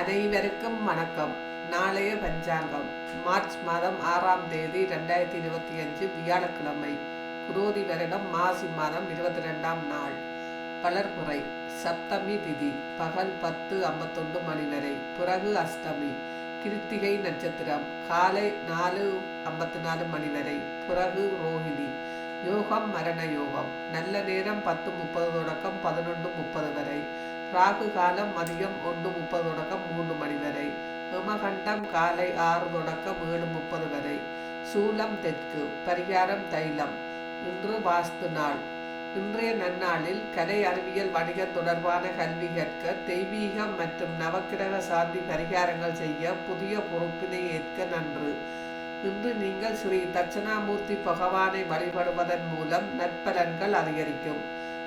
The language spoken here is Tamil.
அனைவருக்கும் வணக்கம். நாளைய பஞ்சாங்கம். மார்ச் மாதம் ஆறாம் தேதி ரெண்டாயிரத்தி இருபத்தி அஞ்சு வியாழக்கிழமை. குரோதி வருடம் மாசி மாதம் இருபத்தி ரெண்டாம் நாள் பலர்முறை சப்தமி திதி. பகல் பத்து ஐம்பத்தொன்று மணி வரை. பிறகு அஷ்டமி. கிருத்திகை நட்சத்திரம். காலை நாலு ஐம்பத்தி நாலு மணி வரை. பிறகு ரோஹிணி யோகம் மரண யோகம். நல்ல நேரம் பத்து முப்பது தொடக்கம் பதினொன்று முப்பது வரை. ராகு காலம் மதியம் ஒன்று முப்பது தொடக்கம் மூன்று மணி வரை. ஹிமகண்டம் காலை ஆறு தொடக்கம் ஏழு முப்பது வரை. சூலம் தெற்கு பரிகாரம் தைலம். இன்று வாஸ்து நாள். இன்றைய நன்னாளில் கலை அறிவியல் வணிகம் தொடர்பான கல்வி கற்க தெய்வீகம் மற்றும் நவக்கிரக சாந்தி பரிகாரங்கள் செய்ய புதிய பொறுப்பினை ஏற்க நன்று. இன்று நீங்கள் ஸ்ரீ தட்சணாமூர்த்தி பகவானை வழிபடுவதன் மூலம் நற்பலன்கள் அதிகரிக்கும்.